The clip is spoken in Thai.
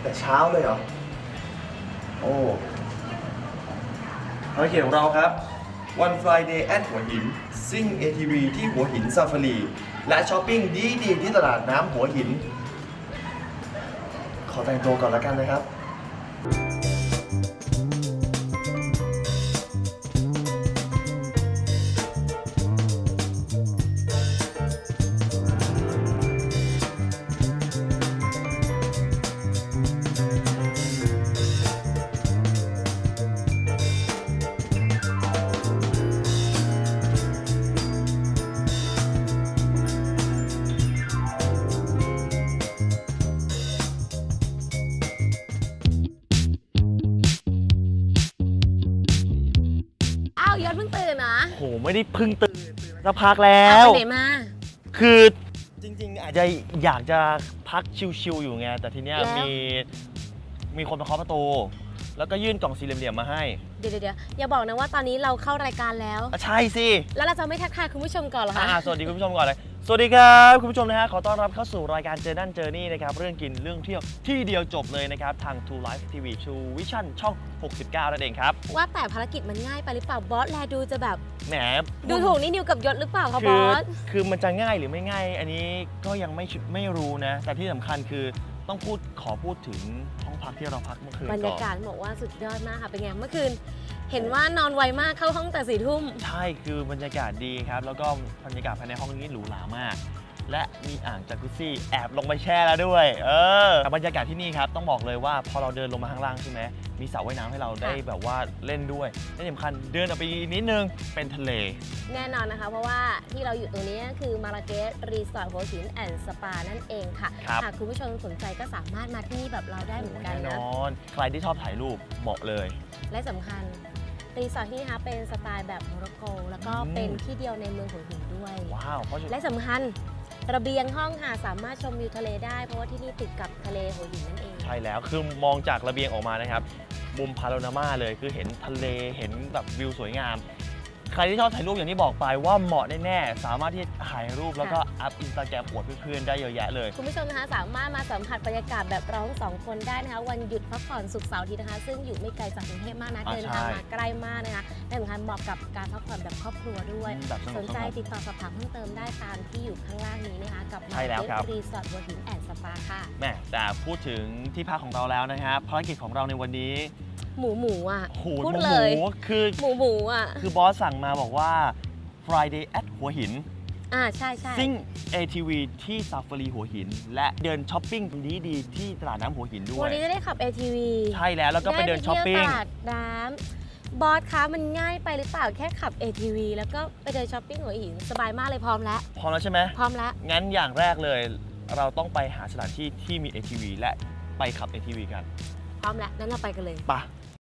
แต่เช้าเลยเหรอ โอ้ภารกิจของเราครับ One Friday at หัวหิน ซิ่ง ATV ที่หัวหินซาฟารี และช้อปปิ้งดีดีๆที่ตลาดน้ำหัวหิน ขอแต่งตัวก่อนแล้วกันนะครับ ยศเพิ่งตื่นนะโหไม่ได้เพึ่งตื่นตื่นมาสักพักแล้วไปไหนมา คือจริงๆ อาจจะอยากจะพักชิวๆอยู่ไง แต่ทีเนี้ยแล้ว มีมีคนมาเคาะประตู แล้วก็ยื่นกล่องสี่เหลี่ยมๆมาให้ เดี๋ยวเดี๋ยวอย่าบอกนะว่าตอนนี้เราเข้ารายการแล้วอะใช่สิแล้วเราจะไม่ทักทายคุณผู้ชมก่อนเหรอคะอ่าสวัสดีคุณผู้ชมก่อนเลยสวัสดีครับคุณผู้ชมนะฮะขอต้อนรับเข้าสู่รายการเจอนั่นเจอนี่นะครับเรื่องกินเรื่องเที่ยวที่เดียวจบเลยนะครับทาง True Life TV True Vision ช่อง 69นั่นเองครับว่าแต่ภารกิจมันง่ายไปหรือเปล่าบอสแลดูจะแบบแหมดูถูกนี่นิวกับยศหรือเปล่าคะบคือออสคือมันจะง่ายหรือไม่ง่าย อันนี้ก็ยังไม่ชุไม่รู้นะ แต่ที่สำคัญคือ ต้องพูดขอพูดถึงห้องพักที่เราพักเมื่อคืนบรรก่ยาอนกาศบอกว่าสุดยอดมากค่ะเป็นไงเมื่อคืน เห็นว่านอนไวมากเข้าห้องแต่สี่ทุ่ม ใช่คือบรรยากาศดีครับ แล้วก็บรรยากาศภายในห้องนี้หรูหรามาก และมีอ่างจากุซซี่แอบลงไปแช่แล้วด้วย เออแต่บรรยากาศที่นี่ครับต้องบอกเลยว่าพอเราเดินลงมาข้างล่างใช่ไหมมีสระว่ายน้ำให้เราได้แบบว่าเล่นด้วยและที่สำคัญเดินออกไปอีกนิดนึงเป็นทะเล แน่นอนนะคะ เพราะว่าที่เราอยู่ตรงนี้ก็คือมาราเกสรีสอร์ทหัวหินแอนด์สปานั่นเองค่ะครับ หากคุณผู้ชมสนใจก็สามารถมาที่นี่แบบเราได้เหมือนกันแน่นนะ อน ใครที่ชอบถ่ายรูปเหมาะเลย และสำคัญรีสอร์ทที่นี่นะคะเป็นสไตล์แบบโมร็อกโก แล้วก็อืม เป็นที่เดียวในเมืองหัวหินด้วย ว้าวเพราะฉะและสำคัญ ระเบียงห้องค่ะสามารถชมวิวทะเลได้ เพราะว่าที่นี่ติดกับทะเลหัวหินนั่นเอง ใช่แล้วคือมองจากระเบียงออกมานะครับมุมพาโรนามาเลยคือเห็นทะเลเห็นแบบวิวสวยงาม ใครที่ชอบถ่ายรูปอย่างที่บอกไปว่าเหมาะแน่ๆ สามารถที่จะถ่ายรูปแล้วก็อัพอินสตาแกรมอวดเพื่อนๆ ได้เยอะแยะเลย คุณผู้ชมนะคะสามารถมาสัมผัสบรรยากาศแบบเราทั้งสองคนได้นะคะ วันหยุดพักผ่อนสุขเสาร์อาทิตย์นะคะ ซึ่งอยู่ไม่ไกลจากกรุงเทพมากนะอ่าเดินทางใช่มาใกล้มากนะคะและสำคัญเหมาะกับการพักผ่อนแบบครอบครัวด้วยแบบสสนุกนสใจนุกติดต่อสอบถามเพิ่มเติมได้ตามที่อยู่ข้างล่างนี้นะคะ กับใช่แล้วครับ รีสอร์ทหัวหินแอนด์สปาค่ะ แม่แต่พูดถึงที่พักของเราแล้วนะครับภารกิจของเราในวันนี้ หมูหมูอะ โหพูดหมูเลยคือหมูหมูอะ คือบอสสั่งมาบอกว่า Friday at หัวหิน อ่าใช่ใช่ซิ่ง ATV ที่ซาฟารีหัวหิน และเดินช้อปปิ้งดีๆที่ตลาดน้ำหัวหินด้ววันย นี้จะได้ขับ ATV ใช่แล้วแล้วก็ไปเดินช้อปปิ้ง ได้ไปเที่ยวตลาดน้ำบอสคะมันง่ายไปหรือเปล่าแค่ขับ ATV แล้วก็ไปเดินช้อปปิ้งหัวหินสบายมากเลยพร้อมแล้ว พร้อมแล้วใช่ไหม พร้อมแล้ว งั้นอย่างแรกเลย เราต้องไปหาสถานที่ที่มี ATV และไปขับ ATV กัน พร้อมแล้วนั้นเราไปกันเลย ไปะ